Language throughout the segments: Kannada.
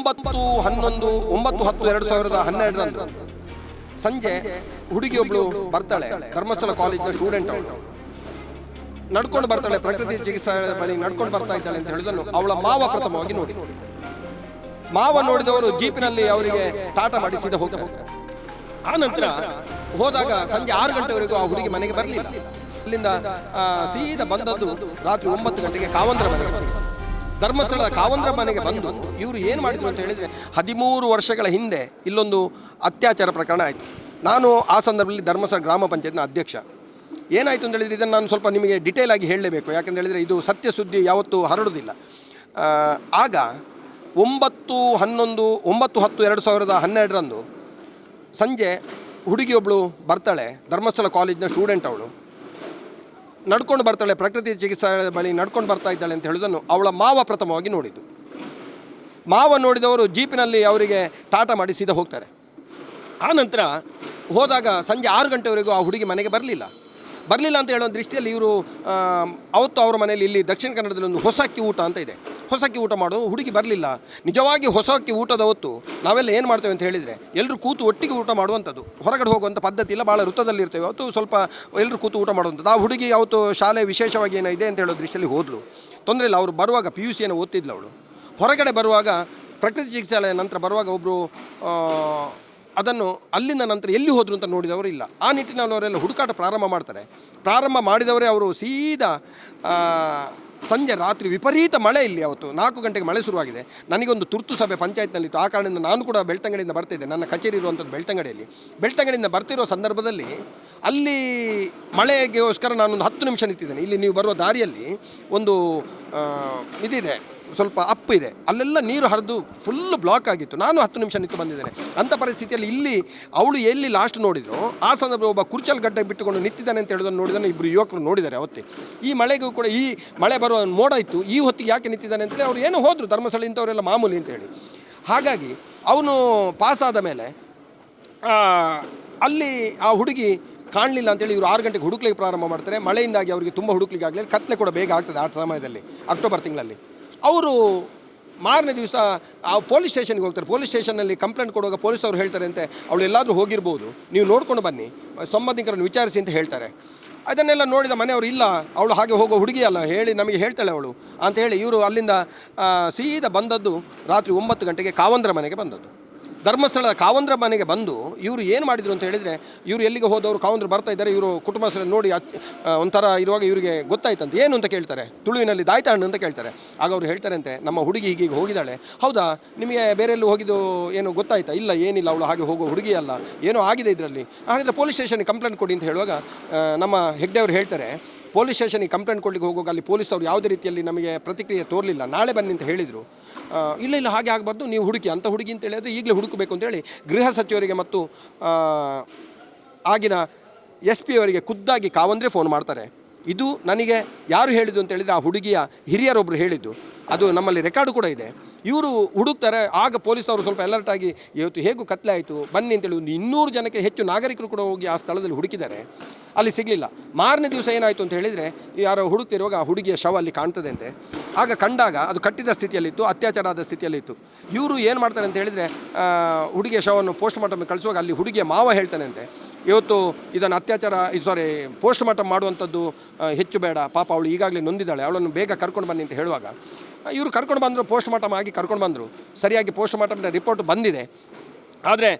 ಒಂಬತ್ತು, ಹನ್ನೊಂದು, ಒಂಬತ್ತು, ಹತ್ತು, ಎರಡು ಸಾವಿರದ ಹನ್ನೆರಡರಂದು ಸಂಜೆ ಹುಡುಗಿಯೊಬ್ಳು ಬರ್ತಾಳೆ, ಧರ್ಮಸ್ಥಳ ಕಾಲೇಜ್ನ ಸ್ಟೂಡೆಂಟ್ ಅವಳು. ನಡ್ಕೊಂಡು ಬರ್ತಾಳೆ, ಪ್ರಕೃತಿ ಚಿಕಿತ್ಸಾ ಬಳಿ ನಡ್ಕೊಂಡು ಬರ್ತಾ ಇದ್ದಾಳೆ ಅಂತ ಹೇಳಿದಳು ಅವಳ ಮಾವ ಪ್ರಥಮವಾಗಿ ನೋಡಿ ಮಾವ ನೋಡಿದವರು ಜೀಪಿನಲ್ಲಿ ಅವರಿಗೆ ಟಾಟಾ ಮಾಡಿ ಸೀದಾ ಹೋಗ್ತಾರೆ. ಆ ನಂತರ ಹೋದಾಗ ಸಂಜೆ ಆರು ಗಂಟೆವರೆಗೂ ಆ ಹುಡುಗಿ ಮನೆಗೆ ಬರಲಿಲ್ಲ. ಅಲ್ಲಿಂದ ಸೀದಾ ಬಂದದ್ದು ರಾತ್ರಿ ಒಂಬತ್ತು ಗಂಟೆಗೆ ಕಾವಂತರ ಮನೆಗೆ ಧರ್ಮಸ್ಥಳದ ಕಾವಂದ್ರ ಮನೆಗೆ ಬಂದು ಇವರು ಏನು ಮಾಡಿದ್ರು ಅಂತ ಹೇಳಿದರೆ ಹದಿಮೂರು ವರ್ಷಗಳ ಹಿಂದೆ ಇಲ್ಲೊಂದು ಅತ್ಯಾಚಾರ ಪ್ರಕರಣ ಆಯಿತು. ನಾನು ಆ ಸಂದರ್ಭದಲ್ಲಿ ಧರ್ಮಸ್ಥಳ ಗ್ರಾಮ ಪಂಚಾಯತ್ನ ಅಧ್ಯಕ್ಷ. ಏನಾಯಿತು ಅಂತ ಹೇಳಿದರೆ ಇದನ್ನು ನಾನು ಸ್ವಲ್ಪ ನಿಮಗೆ ಡಿಟೇಲ್ ಆಗಿ ಹೇಳಲೇಬೇಕು. ಯಾಕಂತ ಹೇಳಿದರೆ ಇದು ಸತ್ಯ ಸುದ್ದಿ ಯಾವತ್ತೂ ಹರಡುವುದಿಲ್ಲ. ಆಗ ಒಂಬತ್ತು ಹನ್ನೊಂದು ಒಂಬತ್ತು ಹತ್ತು ಎರಡು ಸಾವಿರದ ಹನ್ನೆರಡರಂದು ಸಂಜೆ ಹುಡುಗಿಯೊಬ್ಬಳು ಬರ್ತಾಳೆ ಧರ್ಮಸ್ಥಳ ಕಾಲೇಜ್ನ ಸ್ಟೂಡೆಂಟ್ ಅವಳು. ನಡ್ಕೊಂಡು ಬರ್ತಾಳೆ, ಪ್ರಕೃತಿ ಚಿಕಿತ್ಸಾ ಬಳಿ ನಡ್ಕೊಂಡು ಬರ್ತಾ ಇದ್ದಾಳೆ ಅಂತ ಹೇಳೋದನ್ನು ಅವಳ ಮಾವ ಪ್ರಥಮವಾಗಿ ನೋಡಿದ್ದು. ಮಾವ ನೋಡಿದವರು ಜೀಪಿನಲ್ಲಿ ಅವರಿಗೆ ಟಾಟಾ ಮಾಡಿ ಸೀದಾ ಹೋಗ್ತಾರೆ. ಆ ನಂತರ ಹೋದಾಗ ಸಂಜೆ ಆರು ಗಂಟೆವರೆಗೂ ಆ ಹುಡುಗಿ ಮನೆಗೆ ಬರಲಿಲ್ಲ. ಬರಲಿಲ್ಲ ಅಂತ ಹೇಳೋ ದೃಷ್ಟಿಯಲ್ಲಿ ಇವರು ಅವತ್ತು ಅವರ ಮನೆಯಲ್ಲಿ ಇಲ್ಲಿ ದಕ್ಷಿಣ ಕನ್ನಡದಲ್ಲಿ ಒಂದು ಹೊಸಕ್ಕಿ ಊಟ ಅಂತ ಇದೆ. ಹೊಸಕ್ಕಿ ಊಟ ಮಾಡೋದು, ಹುಡುಗಿ ಬರಲಿಲ್ಲ. ನಿಜವಾಗಿ ಹೊಸಕ್ಕೆ ಊಟದ ಹೊತ್ತು ನಾವೆಲ್ಲ ಏನು ಮಾಡ್ತೇವೆ ಅಂತ ಹೇಳಿದರೆ ಎಲ್ಲರೂ ಕೂತು ಒಟ್ಟಿಗೆ ಊಟ ಮಾಡುವಂಥದ್ದು. ಹೊರಗಡೆ ಹೋಗುವಂಥ ಪದ್ಧತಿ ಇಲ್ಲ ಭಾಳ ವೃತ್ತದಲ್ಲಿರ್ತೇವೆ ಅವತ್ತು ಸ್ವಲ್ಪ ಎಲ್ಲರೂ ಕೂತು ಊಟ ಮಾಡುವಂಥದ್ದು. ಆ ಹುಡುಗಿ ಅವತ್ತು ಶಾಲೆ ವಿಶೇಷವಾಗಿ ಏನೋ ಇದೆ ಅಂತ ಹೇಳೋ ದೃಷ್ಟಿಯಲ್ಲಿ ಹೋದಳು ತೊಂದರೆ ಇಲ್ಲ, ಅವರು ಬರುವಾಗ ಪಿ ಯು ಸಿಯನ್ನು ಓದ್ತಿದ್ಲು ಅವಳು. ಹೊರಗಡೆ ಬರುವಾಗ ಪ್ರಕೃತಿ ಚಿಕಿತ್ಸಾಲಯ ನಂತರ ಬರುವಾಗ ಒಬ್ಬರು ಅದನ್ನು ಅಲ್ಲಿಂದ ನಂತರ ಎಲ್ಲಿ ಹೋದರು ಅಂತ ನೋಡಿದವರು ಇಲ್ಲ. ಆ ನಿಟ್ಟಿನಲ್ಲಿ ಅವರೆಲ್ಲ ಹುಡುಕಾಟ ಪ್ರಾರಂಭ ಮಾಡ್ತಾರೆ. ಪ್ರಾರಂಭ ಮಾಡಿದವರೇ ಅವರು ಸೀದಾ ಸಂಜೆ ರಾತ್ರಿ ವಿಪರೀತ ಮಳೆ ಇಲ್ಲಿ ಅವತ್ತು. ನಾಲ್ಕು ಗಂಟೆಗೆ ಮಳೆ ಶುರುವಾಗಿದೆ. ನನಗೊಂದು ತುರ್ತು ಸಭೆ ಪಂಚಾಯತ್ನಲ್ಲಿತ್ತು. ಆ ಕಾರಣದಿಂದ ನಾನು ಕೂಡ ಬೆಳ್ತಂಗಡಿಯಿಂದ ಬರ್ತಿದ್ದೆ ನನ್ನ ಕಚೇರಿ ಇರುವಂಥದ್ದು ಬೆಳ್ತಂಗಡಿಯಲ್ಲಿ. ಬೆಳ್ತಂಗಡಿಯಿಂದ ಬರ್ತಿರೋ ಸಂದರ್ಭದಲ್ಲಿ ಅಲ್ಲಿ ಮಳೆಗೋಸ್ಕರ ನಾನೊಂದು ಹತ್ತು ನಿಮಿಷ ನಿಂತಿದ್ದೇನೆ. ಇಲ್ಲಿ ನೀವು ಬರುವ ದಾರಿಯಲ್ಲಿ ಒಂದು ಇದಿದೆ. ಸ್ವಲ್ಪ ಅಪ್ ಇದೆ. ಅಲ್ಲೆಲ್ಲ ನೀರು ಹರಿದು ಫುಲ್ ಬ್ಲಾಕ್ ಆಗಿತ್ತು. ನಾನು ಹತ್ತು ನಿಮಿಷ ನಿಂತು ಬಂದಿದ್ದೇನೆ. ಅಂಥ ಪರಿಸ್ಥಿತಿಯಲ್ಲಿ ಇಲ್ಲಿ ಅವಳು ಎಲ್ಲಿ ಲಾಸ್ಟ್ ನೋಡಿದ್ರು, ಆ ಸಂದರ್ಭ ಒಬ್ಬ ಕುರ್ಚಲ್ ಗಡ್ಡೆ ಬಿಟ್ಟುಕೊಂಡು ನಿಂತಿದ್ದಾನೆ ಅಂತ ಹೇಳೋದನ್ನು ನೋಡಿದಾನೆ ಇಬ್ಬರು ಯುವಕರು ನೋಡಿದ್ದಾರೆ ಅವತ್ತೆ. ಈ ಮಳೆಗೂ ಕೂಡ ಈ ಮಳೆ ಬರುವ ಮೋಡ ಇತ್ತು. ಈ ಹೊತ್ತಿಗೆ ಯಾಕೆ ನಿಂತಿದ್ದಾನೆ ಅಂತೇಳಿ ಅವ್ರು ಏನು ಹೋದರು ಧರ್ಮಸ್ಥಳ ಇಂಥವರೆಲ್ಲ ಮಾಮೂಲಿ ಅಂತ ಹೇಳಿ. ಹಾಗಾಗಿ ಅವನು ಪಾಸ್ ಆದ ಮೇಲೆ ಅಲ್ಲಿ ಆ ಹುಡುಗಿ ಕಾಣಲಿಲ್ಲ ಅಂತೇಳಿ ಇವರು ಆರು ಗಂಟೆಗೆ ಹುಡುಕ್ಲಿಕ್ಕೆ ಪ್ರಾರಂಭ ಮಾಡ್ತಾರೆ. ಮಳೆಯಿಂದಾಗಿ ಅವರಿಗೆ ತುಂಬ ಹುಡುಕ್ಲಿಕ್ಕೆ ಆಗಲಿಲ್ಲ ಕತ್ಲೆ ಕೂಡ ಬೇಗ ಆಗ್ತದೆ ಆ ಸಮಯದಲ್ಲಿ, ಅಕ್ಟೋಬರ್ ತಿಂಗಳಲ್ಲಿ. ಅವರು ಮಾರನೇ ದಿವಸ, ಆ ಪೊಲೀಸ್ ಸ್ಟೇಷನ್ಗೆ ಹೋಗ್ತಾರೆ. ಪೊಲೀಸ್ ಸ್ಟೇಷನಲ್ಲಿ ಕಂಪ್ಲೇಂಟ್ ಕೊಡುವಾಗ ಪೊಲೀಸ್ ಅವರು ಹೇಳ್ತಾರೆ ಅಂತೆ, ಅವಳು ಎಲ್ಲಾದರೂ ಹೋಗಿರ್ಬೋದು. ನೀವು ನೋಡ್ಕೊಂಡು ಬನ್ನಿ. ಸಂಬಂಧಿಕರನ್ನು ವಿಚಾರಿಸಿ ಅಂತ ಹೇಳ್ತಾರೆ. ಅದನ್ನೆಲ್ಲ ನೋಡಿದ ಮನೆಯವರು, ಇಲ್ಲ, ಅವಳು ಹಾಗೆ ಹೋಗೋ ಹುಡುಗಿಯಲ್ಲ ಹೇಳಿ, ನಮಗೆ ಹೇಳ್ತಾಳೆ ಅವಳು. ಅಂತ ಹೇಳಿ ಇವರು ಅಲ್ಲಿಂದ ಸೀದಾ ಬಂದದ್ದು ರಾತ್ರಿ ಒಂಬತ್ತು ಗಂಟೆಗೆ ಕಾವಂದ್ರ ಮನೆಗೆ ಬಂದದ್ದು. ಧರ್ಮಸ್ಥಳದ ಕಾವಂದ್ರ ಮನೆಗೆ ಬಂದು ಇವರು ಏನು ಮಾಡಿದರು ಅಂತ ಹೇಳಿದರೆ, ಇವರು ಎಲ್ಲಿಗೆ ಹೋದವರು, ಕಾವಂದ್ರ ಬರ್ತಾ ಇದ್ದಾರೆ, ಇವರು ಕುಟುಂಬಸ್ಥರ ನೋಡಿ ಒಂಥರ ಇರುವಾಗ ಇವರಿಗೆ ಗೊತ್ತಾಯ್ತಂತ. ಏನು ಅಂತ ಕೇಳ್ತಾರೆ? ತುಳುವಿನಲ್ಲಿ ದಾಯ್ತಾ ಹಣ್ಣು ಅಂತ ಕೇಳ್ತಾರೆ. ಆಗ ಅವರು ಹೇಳ್ತಾರಂತೆ, ನಮ್ಮ ಹುಡುಗಿ ಹೀಗೆ ಹೋಗಿದ್ದಾಳೆ. ಹೌದಾ? ನಿಮಗೆ ಬೇರೆಲ್ಲೂ ಹೋಗಿದ್ದು ಏನು ಗೊತ್ತಾಯ್ತಾ? ಇಲ್ಲ, ಏನಿಲ್ಲ, ಅವಳು ಹಾಗೆ ಹೋಗೋ ಹುಡುಗಿ ಅಲ್ಲ. ಏನೋ ಆಗಿದೆ ಇದರಲ್ಲಿ. ಹಾಗಾದರೆ ಪೊಲೀಸ್ ಸ್ಟೇಷನ್ಗೆ ಕಂಪ್ಲೇಂಟ್ ಕೊಡಿ ಅಂತ ಹೇಳುವಾಗ ನಮ್ಮ ಹೆಗ್ಡೆ ಅವರು ಹೇಳ್ತಾರೆ ಪೊಲೀಸ್ ಸ್ಟೇಷನಿಗೆ ಕಂಪ್ಲೇಂಟ್ ಕೊಡಲಿಕ್ಕೆ ಹೋಗುವಾಗ ಅಲ್ಲಿ ಅವರು ಯಾವುದೇ ರೀತಿಯಲ್ಲಿ ನಮಗೆ ಪ್ರತಿಕ್ರಿಯೆ ತೋರಲಿಲ್ಲ. ನಾಳೆ ಬನ್ನಿ ಅಂತ ಹೇಳಿದರು. ಇಲ್ಲ ಇಲ್ಲ, ಹಾಗೆ ಆಗಬಾರ್ದು. ನೀವು ಹುಡುಕಿ, ಅಂತ ಹುಡುಗಿ ಅಂತ ಹೇಳಿದರೆ ಈಗಲೇ ಹುಡುಕಬೇಕು ಅಂತೇಳಿ ಗೃಹ ಸಚಿವರಿಗೆ ಮತ್ತು ಆಗಿನ ಎಸ್ ಪಿ ಅವರಿಗೆ ಖುದ್ದಾಗಿ ಕಾವಂದ್ರೆ ಫೋನ್ ಮಾಡ್ತಾರೆ. ಇದು ನನಗೆ ಯಾರು ಹೇಳಿದ್ದು ಅಂತ ಹೇಳಿದರೆ ಆ ಹುಡುಗಿಯ ಹಿರಿಯರೊಬ್ಬರು ಹೇಳಿದ್ದು. ಅದು ನಮ್ಮಲ್ಲಿ ರೆಕಾರ್ಡು ಕೂಡ ಇದೆ. ಇವರು ಹುಡುಕ್ತಾರೆ, ಆಗ ಪೊಲೀಸ್ನವರು ಸ್ವಲ್ಪ ಅಲರ್ಟ್ ಆಗಿ, ಇವತ್ತು ಹೇಗೂ ಕತ್ಲೆ ಆಯಿತು? ಬನ್ನಿ ಅಂತೇಳಿ ಒಂದು ಇನ್ನೂರು ಜನಕ್ಕೆ ಹೆಚ್ಚು ನಾಗರಿಕರು ಕೂಡ ಹೋಗಿ ಆ ಸ್ಥಳದಲ್ಲಿ ಹುಡುಕಿದ್ದಾರೆ. ಅಲ್ಲಿ ಸಿಗಲಿಲ್ಲ. ಮಾರನೇ ದಿವಸ ಏನಾಯಿತು ಅಂತ ಹೇಳಿದರೆ, ಯಾರೋ ಹುಡುಕ್ತಿರುವಾಗ ಆ ಹುಡುಗಿಯ ಶವ ಅಲ್ಲಿ ಕಾಣ್ತದೆ ಅಂತೆ. ಆಗ ಕಂಡಾಗ ಅದು ಕಟ್ಟಿದ ಸ್ಥಿತಿಯಲ್ಲಿತ್ತು, ಅತ್ಯಾಚಾರ ಆದ ಸ್ಥಿತಿಯಲ್ಲಿತ್ತು. ಇವರು ಏನು ಮಾಡ್ತಾರೆ ಅಂತ ಹೇಳಿದರೆ ಹುಡುಗಿಯ ಶವವನ್ನು ಪೋಸ್ಟ್ ಮಾರ್ಟಮ್ ಕಳಿಸುವಾಗ ಅಲ್ಲಿ ಹುಡುಗಿಯ ಮಾವ ಹೇಳ್ತಾನೆ ಅಂತೆ. ಇವತ್ತು ಇದನ್ನು ಅತ್ಯಾಚಾರ ಸಾರಿ ಪೋಸ್ಟ್ ಮಾರ್ಟಮ್ ಮಾಡುವಂಥದ್ದು ಹೆಚ್ಚು ಬೇಡ. ಪಾಪ ಅವಳು ಈಗಾಗಲೇ ನೊಂದಿದ್ದಾಳೆ. ಅವಳನ್ನು ಬೇಗ ಕರ್ಕೊಂಡು ಬನ್ನಿ ಅಂತ ಹೇಳುವಾಗ ಇವರು ಕರ್ಕೊಂಡು ಬಂದರು ಪೋಸ್ಟ್ ಮಾರ್ಟಮ್ ಆಗಿ ಕರ್ಕೊಂಡು ಬಂದರು. ಸರಿಯಾಗಿ ಪೋಸ್ಟ್ ಮಾರ್ಟಮ್ನ ರಿಪೋರ್ಟ್ ಬಂದಿದೆ. ಆದರೆ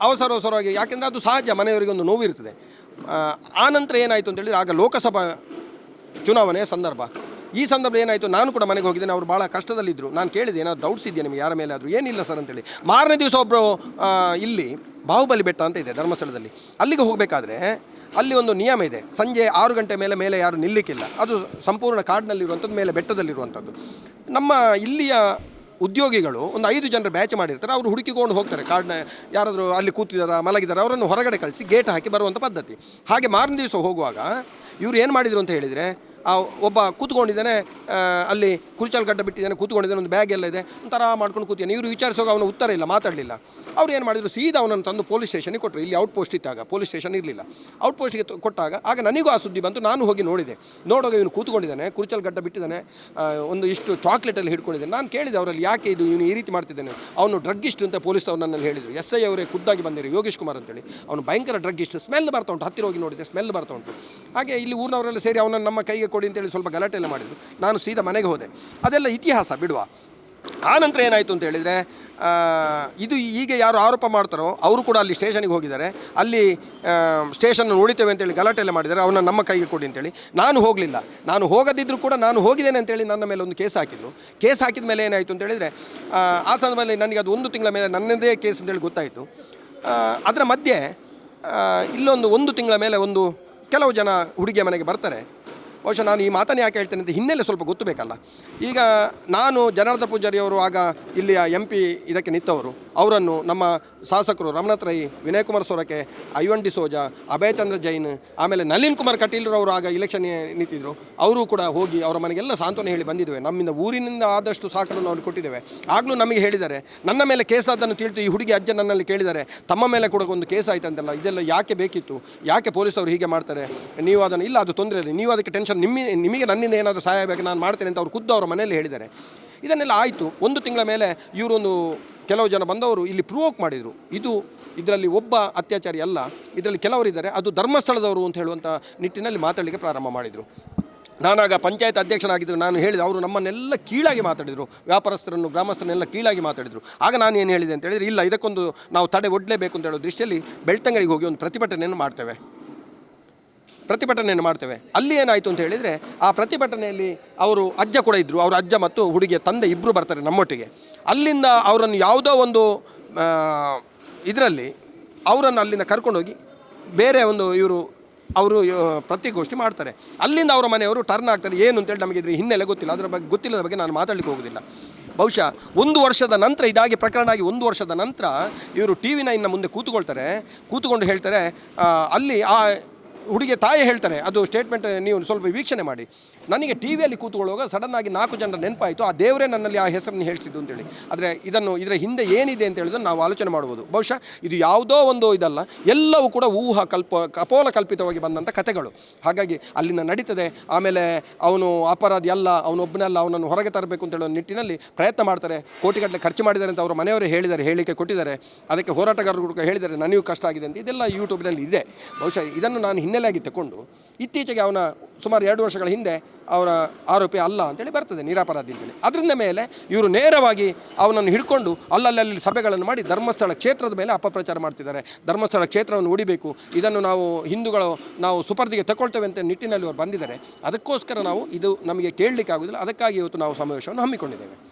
ಅವಸರ ಅವಸರವಾಗಿ ಯಾಕೆಂದರೆ ಅದು ಸಹಜ ಮನೆಯವರಿಗೆ ಒಂದು ನೋವು ಇರ್ತದೆ. ಆ, ನಂತರ ಏನಾಯಿತು ಅಂತ ಹೇಳಿದರೆ ಆಗ ಲೋಕಸಭಾ ಚುನಾವಣೆಯ ಸಂದರ್ಭ. ಈ ಸಂದರ್ಭ ಏನಾಯಿತು ನಾನು ಕೂಡ ಮನೆಗೆ ಹೋಗಿದ್ದೇನೆ ಅವರು ಭಾಳ ಕಷ್ಟದಲ್ಲಿದ್ದರು ನಾನು ಕೇಳಿದೆ ಏನಾದ್ರು ಡೌಟ್ಸ್ ಇದೆಯಾ ನಿಮಗೆ? ಯಾರ ಮೇಲೆ ಆದರೂ ಏನಿಲ್ಲ ಸರ್ ಅಂತೇಳಿ ಮಾರನೇ ದಿವಸ ಒಬ್ಬರು ಇಲ್ಲಿ ಬಾಹುಬಲಿ ಬೆಟ್ಟ ಅಂತ ಇದೆ ಧರ್ಮಸ್ಥಳದಲ್ಲಿ. ಅಲ್ಲಿಗೆ ಹೋಗಬೇಕಾದ್ರೆ ಅಲ್ಲಿ ಒಂದು ನಿಯಮ ಇದೆ. ಸಂಜೆ ಆರು ಗಂಟೆ ಮೇಲೆ ಮೇಲೆ ಯಾರು ನಿಲ್ಲಕ್ಕಿಲ್ಲ. ಅದು ಸಂಪೂರ್ಣ ಕಾಡಿನಲ್ಲಿರುವಂಥದ್ದು, ಮೇಲೆ ಬೆಟ್ಟದಲ್ಲಿರುವಂಥದ್ದು. ನಮ್ಮ ಇಲ್ಲಿಯ ಉದ್ಯೋಗಿಗಳು ಒಂದು ಐದು ಜನರ ಬ್ಯಾಚ್ ಮಾಡಿರ್ತಾರೆ. ಅವರು ಹುಡುಕಿಕೊಂಡು ಹೋಗ್ತಾರೆ. ಕಾಡಿನ ಯಾರಾದರೂ ಅಲ್ಲಿ ಕೂತಿದಾರ, ಮಲಗಿದಾರ, ಅವರನ್ನು ಹೊರಗಡೆ ಕಳಿಸಿ ಗೇಟ್ ಹಾಕಿ ಬರುವಂಥ ಪದ್ಧತಿ. ಹಾಗೆ ಮಾರನೇ ದಿವಸ ಹೋಗುವಾಗ ಇವರು ಏನು ಮಾಡಿದರು ಅಂತ ಹೇಳಿದರೆ ಆ ಒಬ್ಬ ಕೂತ್ಕೊಂಡಿದ್ದಾನೆ ಅಲ್ಲಿ ಕುರ್ಚಾಲ್ ಗಡ್ಡ ಬಿಟ್ಟಿದ್ದಾನೆ, ಕೂತ್ಕೊಂಡಿದ್ದಾನೆ, ಒಂದು ಬ್ಯಾಗ್ ಎಲ್ಲ ಇದೆ. ಒಂಥರ ಮಾಡ್ಕೊಂಡು ಕೂತಿದ್ದಾನೆ. ಇವರು ವಿಚಾರಿಸುವಾಗ ಅವನು ಉತ್ತರ ಇಲ್ಲ, ಮಾತಾಡಲಿಲ್ಲ. ಅವ್ರು ಏನು ಮಾಡಿದ್ರು, ಸೀದಾ ಅವನನ್ನು ತಂದು ಪೊಲೀಸ್ ಸ್ಟೇಷನಿಗೆ ಕೊಟ್ಟರು ಇಲ್ಲಿ ಔಟ್ ಪೋಸ್ಟ್ ಇತ್ತಾಗ ಪೊಲೀಸ್ ಸ್ಟೇಷನ್ ಇರಲಿಲ್ಲ. ಔಟ್ ಪೋಸ್ಟ್ಗೆ ಕೊಟ್ಟಾಗ, ಆಗ ನನಗೂ ಆ ಸುದ್ದಿ ಬಂತು, ನಾನು ಹೋಗಿ ನೋಡಿದೆ. ನೋಡೋಗ ಇವನು ಕೂತ್ಕೊಂಡಿದ್ದಾನೆ, ಕುರ್ಚಲ್ ಗಡ್ಡ ಬಿಟ್ಟಿದ್ದಾನೆ ಒಂದು ಇಷ್ಟು ಚಾಕ್ಲೇಟಲ್ಲಿ ಹಿಡ್ಕೊಂಡಿದ್ದಾನೆ. ನಾನು ಕೇಳಿದೆ ಅವರಲ್ಲಿ, ಯಾಕೆ ಇದು ಇವನು ಈ ರೀತಿ ಮಾಡ್ತಿದ್ದಾನೆ? ಅವನು ಡ್ರಗ್ಗಿಸ್ಟ್ ಅಂತ ಪೊಲೀಸ್ ಅವ್ರು ನನ್ನಲ್ಲಿ ಹೇಳಿದರು. ಎಸ್ ಐ ಅವರೇ ಖುದ್ದಾಗಿ ಬಂದಿರು, ಯೋಗೇಶ್ ಕುಮಾರ್ ಅಂತೇಳಿ. ಅವನು ಭಯಂಕರ ಡ್ರಗ್ಗಿಸ್ಟ್ ಸ್ಮೆಲ್ ಬರ್ತಾ ಉಂಟು. ಹತ್ತಿರ ಹೋಗಿ ನೋಡಿದೆ ಸ್ಮೆಲ್ ಬರ್ತಾ ಉಂಟು. ಹಾಗೆ ಇಲ್ಲಿ ಊರಿನವರೆಲ್ಲ ಸೇರಿ ಅವನನ್ನು ನಮ್ಮ ಕೈಗೆ ಕೊಡಿ ಅಂತೇಳಿ ಸ್ವಲ್ಪ ಗಲಾಟೆ ಎಲ್ಲ ಮಾಡಿದರು. ನಾನು ಸೀದಾ ಮನೆಗೆ ಹೋದೆ. ಅದೆಲ್ಲ ಇತಿಹಾಸ ಬಿಡುವ. ಆನಂತರ ನಂತರ ಏನಾಯಿತು ಅಂತ ಹೇಳಿದರೆ ಇದು ಈಗ ಯಾರು ಆರೋಪ ಮಾಡ್ತಾರೋ ಅವರು ಕೂಡ ಅಲ್ಲಿ ಸ್ಟೇಷನಿಗೆ ಹೋಗಿದ್ದಾರೆ. ಅಲ್ಲಿ ಸ್ಟೇಷನ್ ನೋಡಿತೇವೆ ಅಂತೇಳಿ ಗಲಾಟೆ ಎಲ್ಲ ಮಾಡಿದ್ದಾರೆ. ಅವನ್ನ ನಮ್ಮ ಕೈಗೆ ಕೊಡಿ ಅಂತೇಳಿ. ನಾನು ಹೋಗಲಿಲ್ಲ. ನಾನು ಹೋಗದಿದ್ದರೂ ಕೂಡ ನಾನು ಹೋಗಿದ್ದೇನೆ ಅಂತೇಳಿ ನನ್ನ ಮೇಲೆ ಒಂದು ಕೇಸ್ ಹಾಕಿದ್ರು. ಕೇಸ್ ಹಾಕಿದ ಮೇಲೆ ಏನಾಯಿತು ಅಂತ ಹೇಳಿದರೆ ಆ, ಆ ಸಂದರ್ಭದಲ್ಲಿ ನನಗೆ ಅದು ಒಂದು ತಿಂಗಳ ಮೇಲೆ ನನ್ನದೇ ಕೇಸ್ ಅಂತೇಳಿ ಗೊತ್ತಾಯಿತು. ಅದರ ಮಧ್ಯೆ ಇಲ್ಲೊಂದು ಒಂದು ತಿಂಗಳ ಮೇಲೆ ಒಂದು ಕೆಲವು ಜನ ಹುಡುಗಿಯ ಮನೆಗೆ ಬರ್ತಾರೆ. ಬಹುಶಃ ನಾನು ಈ ಮಾತನ್ನು ಯಾಕೆ ಹೇಳ್ತೇನೆ ಅಂತ ಹಿನ್ನೆಲೆ ಸ್ವಲ್ಪ ಗೊತ್ತು ಬೇಕಲ್ಲ ಈಗ ನಾನು ಜನಾರ್ದ ಪೂಜಾರಿಯವರು ಆಗ ಇಲ್ಲಿಯ ಎಂ ಪಿ ಇದಕ್ಕೆ ನಿಂತವರು. ಅವರನ್ನು ನಮ್ಮ ಶಾಸಕರು ರಮಣತ್ ರೈ ವಿನಯ್ ಕುಮಾರ್ ಸೊರಕೆ ಐವನ್ ಡಿಸೋಜಾ ಅಭಯ ಚಂದ್ರ ಜೈನ್, ಆಮೇಲೆ ನಳಿನ್ ಕುಮಾರ್ ಕಟೀಲ್ರವರು ಆಗ ಇಲೆಕ್ಷನ್ ನಿಂತಿದ್ರು. ಅವರು ಕೂಡ ಹೋಗಿ ಅವರ ಮನೆಗೆಲ್ಲ ಸಾಂತ್ವನ ಹೇಳಿ ಬಂದಿದ್ದೇವೆ. ನಮ್ಮಿಂದ ಊರಿನಿಂದ ಆದಷ್ಟು ಸಾಕನ್ನು ನಾವು ಕೊಟ್ಟಿದ್ದೇವೆ. ಆಗಲೂ ನಮಗೆ ಹೇಳಿದ್ದಾರೆ, ನನ್ನ ಮೇಲೆ ಕೇಸ್ ಆದನ್ನು ತಿಳಿದು ಈ ಹುಡುಗಿ ಅಜ್ಜ ನನ್ನಲ್ಲಿ ಕೇಳಿದ್ದಾರೆ, ತಮ್ಮ ಮೇಲೆ ಕೂಡ ಒಂದು ಕೇಸ್ ಆಯ್ತಂತಲ್ಲ ಇದೆಲ್ಲ ಯಾಕೆ ಬೇಕಿತ್ತು? ಯಾಕೆ ಪೊಲೀಸವರು ಹೀಗೆ ಮಾಡ್ತಾರೆ? ನೀವು ಅದನ್ನು ಇಲ್ಲ, ಅದು ತೊಂದರೆ ಇಲ್ಲ. ನೀವು ಅದಕ್ಕೆ ಟೆನ್ಷನ್ ನಿಮ್ಮ ನಿಮಗೆ ನನ್ನಿಂದ ಏನಾದರೂ ಸಹಾಯ ಬೇಕು, ನಾನು ಮಾಡ್ತೇನೆ ಅಂತ ಅವರು ಖುದ್ದು ಅವರ ಮನೆಯಲ್ಲಿ ಹೇಳಿದ್ದಾರೆ. ಇದನ್ನೆಲ್ಲ ಆಯಿತು. ಒಂದು ತಿಂಗಳ ಮೇಲೆ ಇವರೊಂದು ಕೆಲವು ಜನ ಬಂದವರು ಇಲ್ಲಿ ಪ್ರೂವೋಕ್ ಮಾಡಿದರು. ಇದು ಇದರಲ್ಲಿ ಒಬ್ಬ ಅತ್ಯಾಚಾರಿ ಅಲ್ಲ, ಇದರಲ್ಲಿ ಕೆಲವರಿದ್ದಾರೆ ಅದು ಧರ್ಮಸ್ಥಳದವರು ಅಂತ ಹೇಳುವಂಥ ನಿಟ್ಟಿನಲ್ಲಿ ಮಾತಾಡಲಿಕ್ಕೆ ಪ್ರಾರಂಭ ಮಾಡಿದರು. ನಾನಾಗ ಪಂಚಾಯತ್ ಅಧ್ಯಕ್ಷನಾಗಿದ್ದರು ನಾನು ಹೇಳಿದೆ, ಅವರು ನಮ್ಮನ್ನೆಲ್ಲ ಕೀಳಾಗಿ ಮಾತಾಡಿದರು, ವ್ಯಾಪಾರಸ್ಥರನ್ನು, ಗ್ರಾಮಸ್ಥರನ್ನೆಲ್ಲ ಕೀಳಾಗಿ ಮಾತಾಡಿದರು. ಆಗ ನಾನು ಏನು ಹೇಳಿದೆ ಅಂತ ಹೇಳಿದರೆ, ಇಲ್ಲ, ಇದಕ್ಕೊಂದು ನಾವು ತಡೆ ಒಡ್ಲೇಬೇಕು ಅಂತ ಹೇಳೋ ದೃಷ್ಟಿಯಲ್ಲಿ ಬೆಳ್ತಂಗಡಿಗೆ ಹೋಗಿ ಒಂದು ಪ್ರತಿಭಟನೆಯನ್ನು ಮಾಡ್ತೇವೆ. ಪ್ರತಿಭಟನೆಯನ್ನು ಮಾಡ್ತೇವೆ. ಅಲ್ಲಿ ಏನಾಯಿತು ಅಂತ ಹೇಳಿದರೆ, ಆ ಪ್ರತಿಭಟನೆಯಲ್ಲಿ ಅವರು ಅಜ್ಜ ಕೂಡ ಇದ್ದರು ಅವರ ಅಜ್ಜ ಮತ್ತು ಹುಡುಗಿಯ ತಂದೆ ಇಬ್ಬರು ಬರ್ತಾರೆ ನಮ್ಮೊಟ್ಟಿಗೆ. ಅಲ್ಲಿಂದ ಅವರನ್ನು ಯಾವುದೋ ಒಂದು ಇದರಲ್ಲಿ ಅವರನ್ನು ಅಲ್ಲಿಂದ ಕರ್ಕೊಂಡೋಗಿ ಬೇರೆ ಒಂದು ಇವರು, ಅವರು ಪ್ರತಿಗೋಷ್ಠಿ ಮಾಡ್ತಾರೆ. ಅಲ್ಲಿಂದ ಅವರ ಮನೆಯವರು ಟರ್ನ್ ಆಗ್ತಾರೆ. ಏನು ಅಂತೇಳಿ ನಮಗೆ ಇದ್ರ ಹಿನ್ನೆಲೆ ಗೊತ್ತಿಲ್ಲ. ಅದರ ಬಗ್ಗೆ ಗೊತ್ತಿಲ್ಲದ ಬಗ್ಗೆ ನಾನು ಮಾತಾಡಲಿಕ್ಕೆ ಹೋಗೋದಿಲ್ಲ. ಬಹುಶಃ ಒಂದು ವರ್ಷದ ನಂತರ, ಇದಾಗಿ ಪ್ರಕರಣ ಆಗಿ ಒಂದು ವರ್ಷದ ನಂತರ ಇವರು ಟಿ ವಿ ನೈನ್ನ ಮುಂದೆ ಕೂತ್ಕೊಳ್ತಾರೆ. ಕೂತ್ಕೊಂಡು ಹೇಳ್ತಾರೆ ಅಲ್ಲಿ ಆ ಹುಡುಗಿಯ ತಾಯಿ ಹೇಳ್ತಾರೆ, ಅದು ಸ್ಟೇಟ್ಮೆಂಟ್ ನೀವು ಸ್ವಲ್ಪ ವೀಕ್ಷಣೆ ಮಾಡಿ. ನನಗೆ ಟಿ ವಿಯಲ್ಲಿ ಕೂತ್ಕೊಳ್ಳುವಾಗ ಸಡನ್ ಆಗಿ ನಾಲ್ಕು ಜನರ ನೆನಪಾಯಿತು, ಆ ದೇವರೇ ನನ್ನಲ್ಲಿ ಆ ಹೆಸರನ್ನು ಹೇಳಿಸಿದ್ದು ಅಂತೇಳಿ. ಆದರೆ ಇದನ್ನು ಇದರ ಹಿಂದೆ ಏನಿದೆ ಅಂತ ಹೇಳಿದ್ರೆ ನಾವು ಆಲೋಚನೆ ಮಾಡ್ಬೋದು. ಬಹುಶಃ ಇದು ಯಾವುದೋ ಒಂದು ಇದಲ್ಲ, ಎಲ್ಲವೂ ಕೂಡ ಊಹ ಕಲ್ಪ ಕಪೋಲ ಕಲ್ಪಿತವಾಗಿ ಬಂದಂಥ ಕಥೆಗಳು. ಹಾಗಾಗಿ ಅಲ್ಲಿಂದ ನಡೀತದೆ. ಆಮೇಲೆ ಅವನು ಅಪರಾಧಿ ಅಲ್ಲ ಅವನೊಬ್ಬನಲ್ಲ ಅವನನ್ನು ಹೊರಗೆ ತರಬೇಕು ಅಂತ ಹೇಳೋ ನಿಟ್ಟಿನಲ್ಲಿ ಪ್ರಯತ್ನ ಮಾಡ್ತಾರೆ. ಕೋಟಿಗಟ್ಟಲೆ ಖರ್ಚು ಮಾಡಿದ್ದಾರೆ ಅಂತ ಅವರ ಮನೆಯವರೇ ಹೇಳಿದ್ದಾರೆ, ಹೇಳಿಕೆ ಕೊಟ್ಟಿದ್ದಾರೆ. ಅದಕ್ಕೆ ಹೋರಾಟಗಾರರು ಕೂಡ ಹೇಳಿದ್ದಾರೆ, ನನಗೂ ಕಷ್ಟ ಆಗಿದೆ ಅಂತ. ಇದೆಲ್ಲ ಯೂಟ್ಯೂಬ್ನಲ್ಲಿ ಇದೆ. ಬಹುಶಃ ಇದನ್ನು ನಾನು ಹಿನ್ನೆಲೆಯಾಗಿ ತಗೊಂಡು ಇತ್ತೀಚೆಗೆ ಅವನ ಸುಮಾರು ಎರಡು ವರ್ಷಗಳ ಹಿಂದೆ ಅವರ ಆರೋಪಿ ಅಲ್ಲ ಅಂತೇಳಿ ಬರ್ತದೆ ನಿರಾಪರಾಧಿ ಅಂತೇಳಿ. ಅದರಿಂದ ಮೇಲೆ ಇವರು ನೇರವಾಗಿ ಅವನನ್ನು ಹಿಡ್ಕೊಂಡು ಅಲ್ಲಲ್ಲಿ ಸಭೆಗಳನ್ನು ಮಾಡಿ ಧರ್ಮಸ್ಥಳ ಕ್ಷೇತ್ರದ ಮೇಲೆ ಅಪಪ್ರಚಾರ ಮಾಡ್ತಿದ್ದಾರೆ. ಧರ್ಮಸ್ಥಳ ಕ್ಷೇತ್ರವನ್ನು ಉಡಿಬೇಕು. ಇದನ್ನು ನಾವು ಹಿಂದೂಗಳು ನಾವು ಸುಪರ್ದಿಗೆ ತಗೊಳ್ತೇವೆ ಅಂತ ನಿಟ್ಟಿನಲ್ಲಿ ಅವರು ಬಂದಿದ್ದಾರೆ. ಅದಕ್ಕೋಸ್ಕರ ನಾವು ಇದು ನಮಗೆ ಕೇಳಲಿಕ್ಕೆ ಆಗೋದಿಲ್ಲ ಅದಕ್ಕಾಗಿ ಇವತ್ತು ನಾವು ಸಮಾವೇಶವನ್ನು ಹಮ್ಮಿಕೊಂಡಿದ್ದೇವೆ.